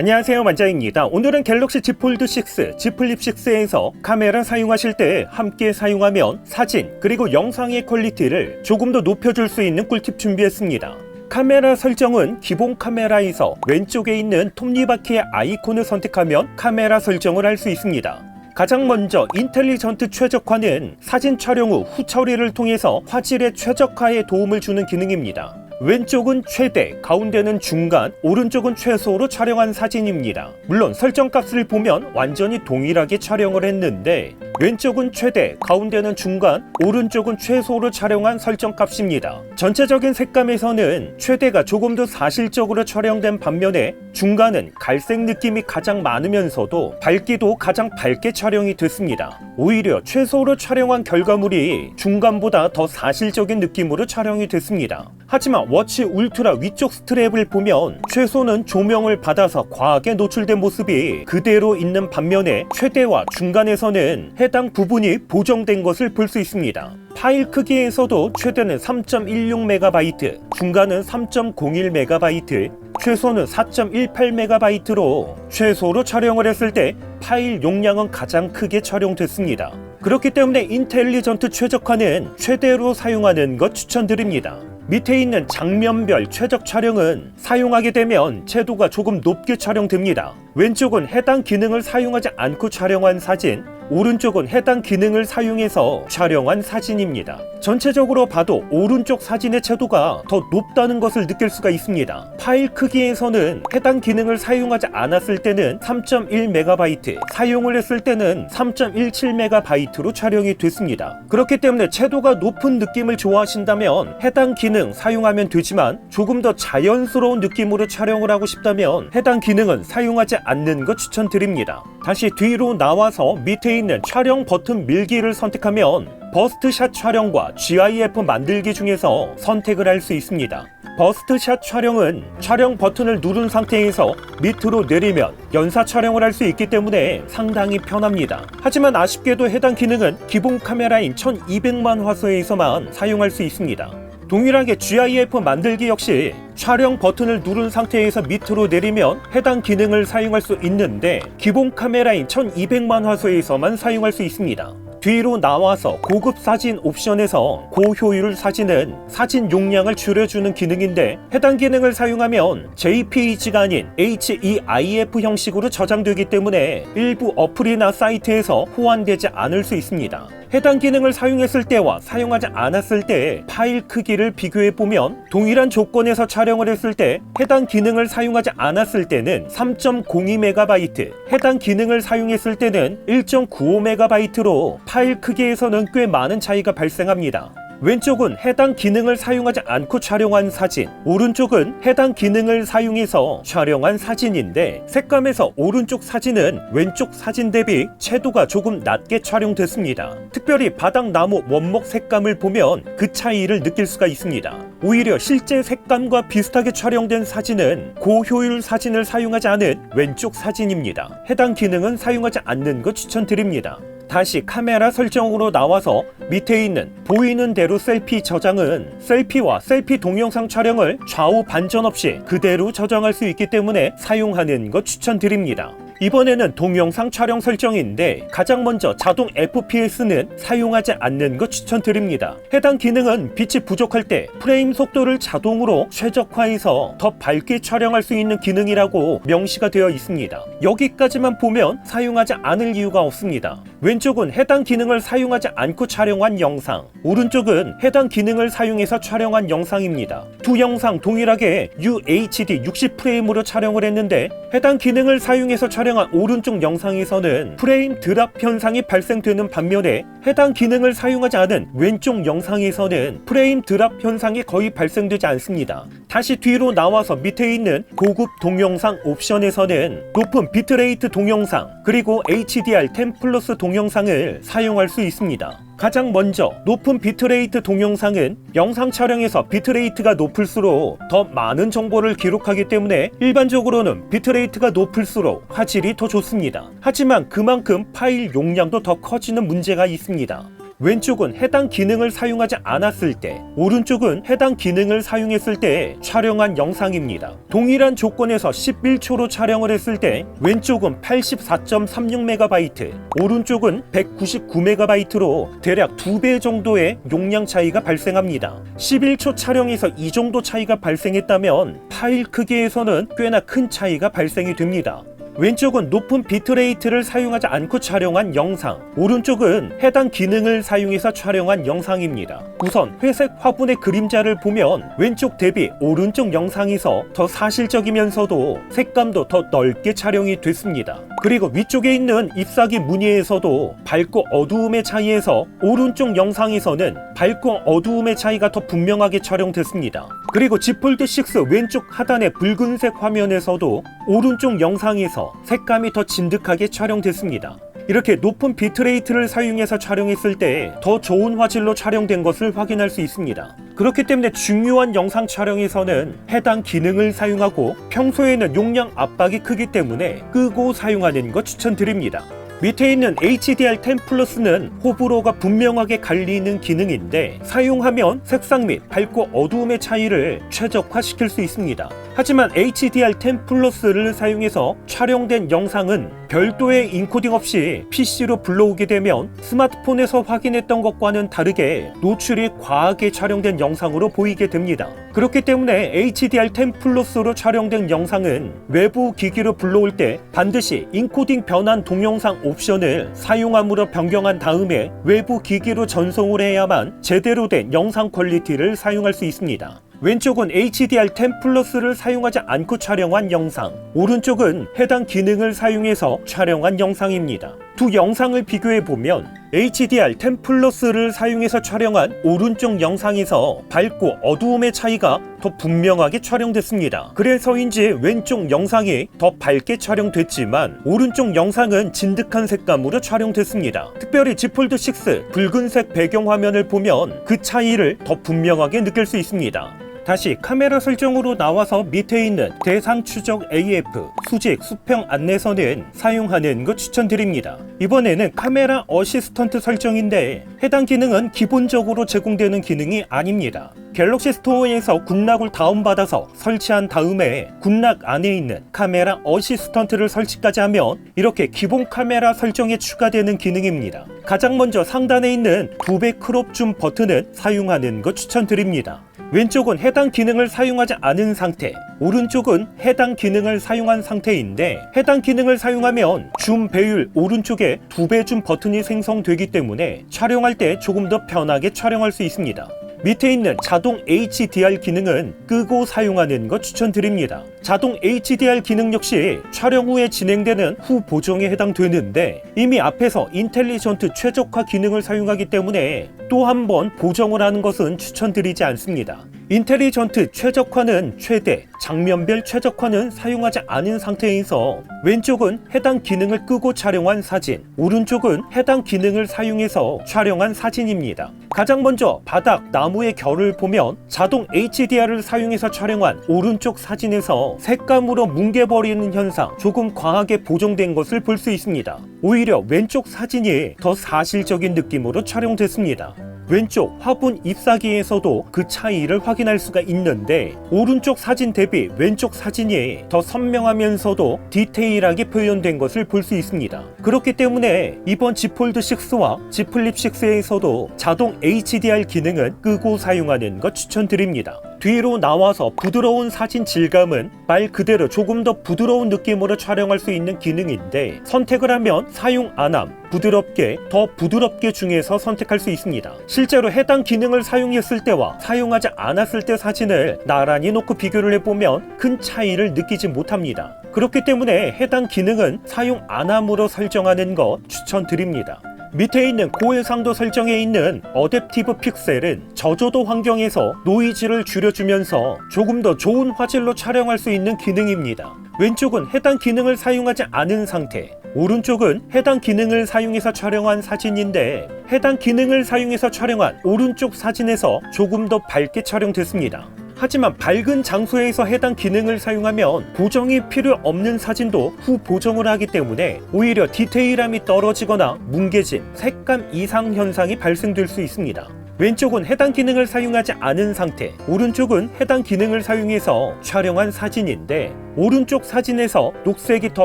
안녕하세요 만장입니다. 오늘은 갤럭시 Z 폴드 6, Z 플립 6에서 카메라 사용하실 때 함께 사용하면 사진 그리고 영상의 퀄리티를 조금 더 높여줄 수 있는 꿀팁 준비했습니다. 카메라 설정은 기본 카메라에서 왼쪽에 있는 톱니바퀴의 아이콘을 선택하면 카메라 설정을 할 수 있습니다. 가장 먼저 인텔리전트 최적화는 사진 촬영 후 후처리를 통해서 화질의 최적화에 도움을 주는 기능입니다. 왼쪽은 최대, 가운데는 중간, 오른쪽은 최소로 촬영한 사진입니다. 물론 설정 값을 보면 완전히 동일하게 촬영을 했는데 왼쪽은 최대, 가운데는 중간, 오른쪽은 최소로 촬영한 설정 값입니다. 전체적인 색감에서는 최대가 조금 더 사실적으로 촬영된 반면에 중간은 갈색 느낌이 가장 많으면서도 밝기도 가장 밝게 촬영이 됐습니다. 오히려 최소로 촬영한 결과물이 중간보다 더 사실적인 느낌으로 촬영이 됐습니다. 하지만 워치 울트라 위쪽 스트랩을 보면 최소는 조명을 받아서 과하게 노출된 모습이 그대로 있는 반면에 최대와 중간에서는 해당 부분이 보정된 것을 볼 수 있습니다. 파일 크기에서도 최대는 3.16MB, 중간은 3.01MB, 최소는 4.18MB로 최소로 촬영을 했을 때 파일 용량은 가장 크게 촬영됐습니다. 그렇기 때문에 인텔리전트 최적화는 최대로 사용하는 것 추천드립니다. 밑에 있는 장면별 최적 촬영은 사용하게 되면 채도가 조금 높게 촬영됩니다. 왼쪽은 해당 기능을 사용하지 않고 촬영한 사진, 오른쪽은 해당 기능을 사용해서 촬영한 사진입니다. 전체적으로 봐도 오른쪽 사진의 채도가 더 높다는 것을 느낄 수가 있습니다. 파일 크기에서는 해당 기능을 사용하지 않았을 때는 3.1MB, 사용을 했을 때는 3.17MB로 촬영이 됐습니다. 그렇기 때문에 채도가 높은 느낌을 좋아하신다면 해당 기능 사용하면 되지만 조금 더 자연스러운 느낌으로 촬영을 하고 싶다면 해당 기능은 사용하지 않는 것 추천드립니다. 다시 뒤로 나와서 밑에 있는 촬영 버튼 밀기를 선택하면 버스트샷 촬영과 GIF 만들기 중에서 선택을 할 수 있습니다. 버스트샷 촬영은 촬영 버튼을 누른 상태에서 밑으로 내리면 연사 촬영을 할 수 있기 때문에 상당히 편합니다. 하지만 아쉽게도 해당 기능은 기본 카메라인 1200만 화소에서만 사용할 수 있습니다. 동일하게 GIF 만들기 역시 촬영 버튼을 누른 상태에서 밑으로 내리면 해당 기능을 사용할 수 있는데 기본 카메라인 1200만 화소에서만 사용할 수 있습니다. 뒤로 나와서 고급 사진 옵션에서 고효율 사진은 사진 용량을 줄여주는 기능인데 해당 기능을 사용하면 JPEG가 아닌 HEIF 형식으로 저장되기 때문에 일부 어플이나 사이트에서 호환되지 않을 수 있습니다. 해당 기능을 사용했을 때와 사용하지 않았을 때의 파일 크기를 비교해 보면 동일한 조건에서 촬영을 했을 때 해당 기능을 사용하지 않았을 때는 3.02MB, 해당 기능을 사용했을 때는 1.95MB로 파일 크기에서는 꽤 많은 차이가 발생합니다. 왼쪽은 해당 기능을 사용하지 않고 촬영한 사진, 오른쪽은 해당 기능을 사용해서 촬영한 사진인데 색감에서 오른쪽 사진은 왼쪽 사진 대비 채도가 조금 낮게 촬영됐습니다. 특별히 바닥 나무 원목 색감을 보면 그 차이를 느낄 수가 있습니다. 오히려 실제 색감과 비슷하게 촬영된 사진은 고효율 사진을 사용하지 않은 왼쪽 사진입니다. 해당 기능은 사용하지 않는 것 추천드립니다. 다시 카메라 설정으로 나와서 밑에 있는 보이는 대로 셀피 저장은 셀피와 셀피 동영상 촬영을 좌우 반전 없이 그대로 저장할 수 있기 때문에 사용하는 것 추천드립니다. 이번에는 동영상 촬영 설정인데 가장 먼저 자동 FPS는 사용하지 않는 것 추천드립니다. 해당 기능은 빛이 부족할 때 프레임 속도를 자동으로 최적화해서 더 밝게 촬영할 수 있는 기능이라고 명시가 되어 있습니다. 여기까지만 보면 사용하지 않을 이유가 없습니다. 왼쪽은 해당 기능을 사용하지 않고 촬영한 영상, 오른쪽은 해당 기능을 사용해서 촬영한 영상입니다. 두 영상 동일하게 UHD 60프레임으로 촬영을 했는데 해당 기능을 사용해서 촬영 한 오른쪽 영상에서는 프레임 드랍 현상이 발생되는 반면에 해당 기능을 사용하지 않은 왼쪽 영상에서는 프레임 드랍 현상이 거의 발생되지 않습니다. 다시 뒤로 나와서 밑에 있는 고급 동영상 옵션에서는 높은 비트레이트 동영상 그리고 HDR10 플러스 동영상을 사용할 수 있습니다. 가장 먼저 높은 비트레이트 동영상은 영상 촬영에서 비트레이트가 높을수록 더 많은 정보를 기록하기 때문에 일반적으로는 비트레이트가 높을수록 화질이 더 좋습니다. 하지만 그만큼 파일 용량도 더 커지는 문제가 있습니다. 왼쪽은 해당 기능을 사용하지 않았을 때, 오른쪽은 해당 기능을 사용했을 때 촬영한 영상입니다. 동일한 조건에서 11초로 촬영을 했을 때 왼쪽은 84.36MB, 오른쪽은 199MB로 대략 2배 정도의 용량 차이가 발생합니다. 11초 촬영에서 이 정도 차이가 발생했다면 파일 크기에서는 꽤나 큰 차이가 발생이 됩니다. 왼쪽은 높은 비트레이트를 사용하지 않고 촬영한 영상, 오른쪽은 해당 기능을 사용해서 촬영한 영상입니다. 우선 회색 화분의 그림자를 보면 왼쪽 대비 오른쪽 영상에서 더 사실적이면서도 색감도 더 넓게 촬영이 됐습니다. 그리고 위쪽에 있는 잎사귀 무늬에서도 밝고 어두움의 차이에서 오른쪽 영상에서는 밝고 어두움의 차이가 더 분명하게 촬영됐습니다. 그리고 지폴드 6 왼쪽 하단의 붉은색 화면에서도 오른쪽 영상에서 색감이 더 진득하게 촬영됐습니다. 이렇게 높은 비트레이트를 사용해서 촬영했을 때 더 좋은 화질로 촬영된 것을 확인할 수 있습니다. 그렇기 때문에 중요한 영상 촬영에서는 해당 기능을 사용하고 평소에는 용량 압박이 크기 때문에 끄고 사용하는 것 추천드립니다. 밑에 있는 HDR10 플러스는 호불호가 분명하게 갈리는 기능인데 사용하면 색상 및 밝고 어두움의 차이를 최적화시킬 수 있습니다. 하지만 HDR10 플러스를 사용해서 촬영된 영상은 별도의 인코딩 없이 PC로 불러오게 되면 스마트폰에서 확인했던 것과는 다르게 노출이 과하게 촬영된 영상으로 보이게 됩니다. 그렇기 때문에 HDR10 플러스로 촬영된 영상은 외부 기기로 불러올 때 반드시 인코딩 변환 동영상 옵션을 사용함으로 변경한 다음에 외부 기기로 전송을 해야만 제대로 된 영상 퀄리티를 사용할 수 있습니다. 왼쪽은 HDR10 플러스를 사용하지 않고 촬영한 영상, 오른쪽은 해당 기능을 사용해서 촬영한 영상입니다. 두 영상을 비교해 보면 HDR10 플러스를 사용해서 촬영한 오른쪽 영상에서 밝고 어두움의 차이가 더 분명하게 촬영됐습니다. 그래서인지 왼쪽 영상이 더 밝게 촬영됐지만 오른쪽 영상은 진득한 색감으로 촬영됐습니다. 특별히 지폴드 6 붉은색 배경 화면을 보면 그 차이를 더 분명하게 느낄 수 있습니다. 다시 카메라 설정으로 나와서 밑에 있는 대상 추적 AF 수직 수평 안내선은 사용하는 것 추천드립니다. 이번에는 카메라 어시스턴트 설정인데 해당 기능은 기본적으로 제공되는 기능이 아닙니다. 갤럭시 스토어에서 군락을 다운받아서 설치한 다음에 군락 안에 있는 카메라 어시스턴트를 설치까지 하면 이렇게 기본 카메라 설정에 추가되는 기능입니다. 가장 먼저 상단에 있는 2배 크롭 줌 버튼을 사용하는 것 추천드립니다. 왼쪽은 해당 기능을 사용하지 않은 상태, 오른쪽은 해당 기능을 사용한 상태인데 해당 기능을 사용하면 줌 배율 오른쪽에 두 배 줌 버튼이 생성되기 때문에 촬영할 때 조금 더 편하게 촬영할 수 있습니다. 밑에 있는 자동 HDR 기능은 끄고 사용하는 것 추천드립니다. 자동 HDR 기능 역시 촬영 후에 진행되는 후 보정에 해당되는데 이미 앞에서 인텔리전트 최적화 기능을 사용하기 때문에 또 한 번 보정을 하는 것은 추천드리지 않습니다. 인텔리전트 최적화는 최대, 장면별 최적화는 사용하지 않은 상태에서 왼쪽은 해당 기능을 끄고 촬영한 사진, 오른쪽은 해당 기능을 사용해서 촬영한 사진입니다. 가장 먼저 바닥 나무의 결을 보면 자동 HDR을 사용해서 촬영한 오른쪽 사진에서 색감으로 뭉개버리는 현상 조금 과하게 보정된 것을 볼 수 있습니다. 오히려 왼쪽 사진이 더 사실적인 느낌으로 촬영됐습니다. 왼쪽 화분 잎사귀에서도 그 차이를 확인할 수가 있는데 오른쪽 사진 대비 왼쪽 사진이 더 선명하면서도 디테일하게 표현된 것을 볼 수 있습니다. 그렇기 때문에 이번 G 폴드 6와 G 플립 6에서도 자동 HDR 기능은 끄고 사용하는 것 추천드립니다. 뒤로 나와서 부드러운 사진 질감은 말 그대로 조금 더 부드러운 느낌으로 촬영할 수 있는 기능인데 선택을 하면 사용 안함, 부드럽게, 더 부드럽게 중에서 선택할 수 있습니다. 실제로 해당 기능을 사용했을 때와 사용하지 않았을 때 사진을 나란히 놓고 비교를 해보면 큰 차이를 느끼지 못합니다. 그렇기 때문에 해당 기능은 사용 안함으로 설정하는 것 추천드립니다. 밑에 있는 고해상도 설정에 있는 어댑티브 픽셀은 저조도 환경에서 노이즈를 줄여주면서 조금 더 좋은 화질로 촬영할 수 있는 기능입니다. 왼쪽은 해당 기능을 사용하지 않은 상태, 오른쪽은 해당 기능을 사용해서 촬영한 사진인데 해당 기능을 사용해서 촬영한 오른쪽 사진에서 조금 더 밝게 촬영됐습니다. 하지만 밝은 장소에서 해당 기능을 사용하면 보정이 필요 없는 사진도 후 보정을 하기 때문에 오히려 디테일함이 떨어지거나 뭉개짐, 색감 이상 현상이 발생될 수 있습니다. 왼쪽은 해당 기능을 사용하지 않은 상태, 오른쪽은 해당 기능을 사용해서 촬영한 사진인데 오른쪽 사진에서 녹색이 더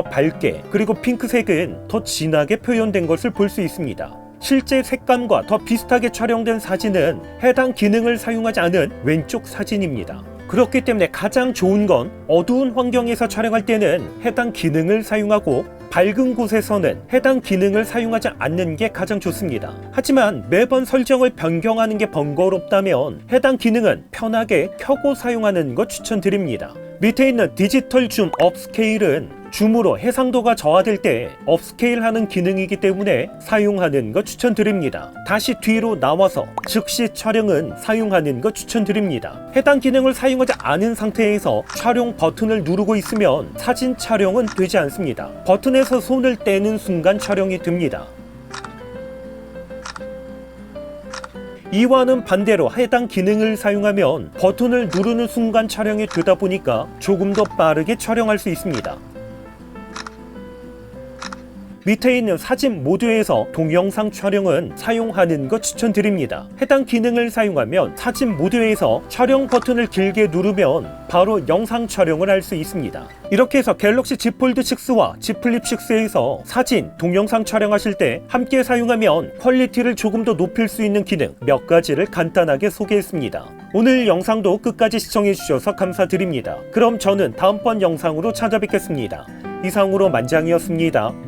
밝게 그리고 핑크색은 더 진하게 표현된 것을 볼 수 있습니다. 실제 색감과 더 비슷하게 촬영된 사진은 해당 기능을 사용하지 않은 왼쪽 사진입니다. 그렇기 때문에 가장 좋은 건 어두운 환경에서 촬영할 때는 해당 기능을 사용하고 밝은 곳에서는 해당 기능을 사용하지 않는 게 가장 좋습니다. 하지만 매번 설정을 변경하는 게 번거롭다면 해당 기능은 편하게 켜고 사용하는 것 추천드립니다. 밑에 있는 디지털 줌 업스케일은 줌으로 해상도가 저하될 때 업스케일 하는 기능이기 때문에 사용하는 것 추천드립니다. 다시 뒤로 나와서 즉시 촬영은 사용하는 것 추천드립니다. 해당 기능을 사용하지 않은 상태에서 촬영 버튼을 누르고 있으면 사진 촬영은 되지 않습니다. 버튼에서 손을 떼는 순간 촬영이 됩니다. 이와는 반대로 해당 기능을 사용하면 버튼을 누르는 순간 촬영이 되다 보니까 조금 더 빠르게 촬영할 수 있습니다. 밑에 있는 사진 모드에서 동영상 촬영은 사용하는 것 추천드립니다. 해당 기능을 사용하면 사진 모드에서 촬영 버튼을 길게 누르면 바로 영상 촬영을 할 수 있습니다. 이렇게 해서 갤럭시 Z 폴드 6와 Z 플립 6에서 사진, 동영상 촬영하실 때 함께 사용하면 퀄리티를 조금 더 높일 수 있는 기능 몇 가지를 간단하게 소개했습니다. 오늘 영상도 끝까지 시청해주셔서 감사드립니다. 그럼 저는 다음번 영상으로 찾아뵙겠습니다. 이상으로 만장이었습니다.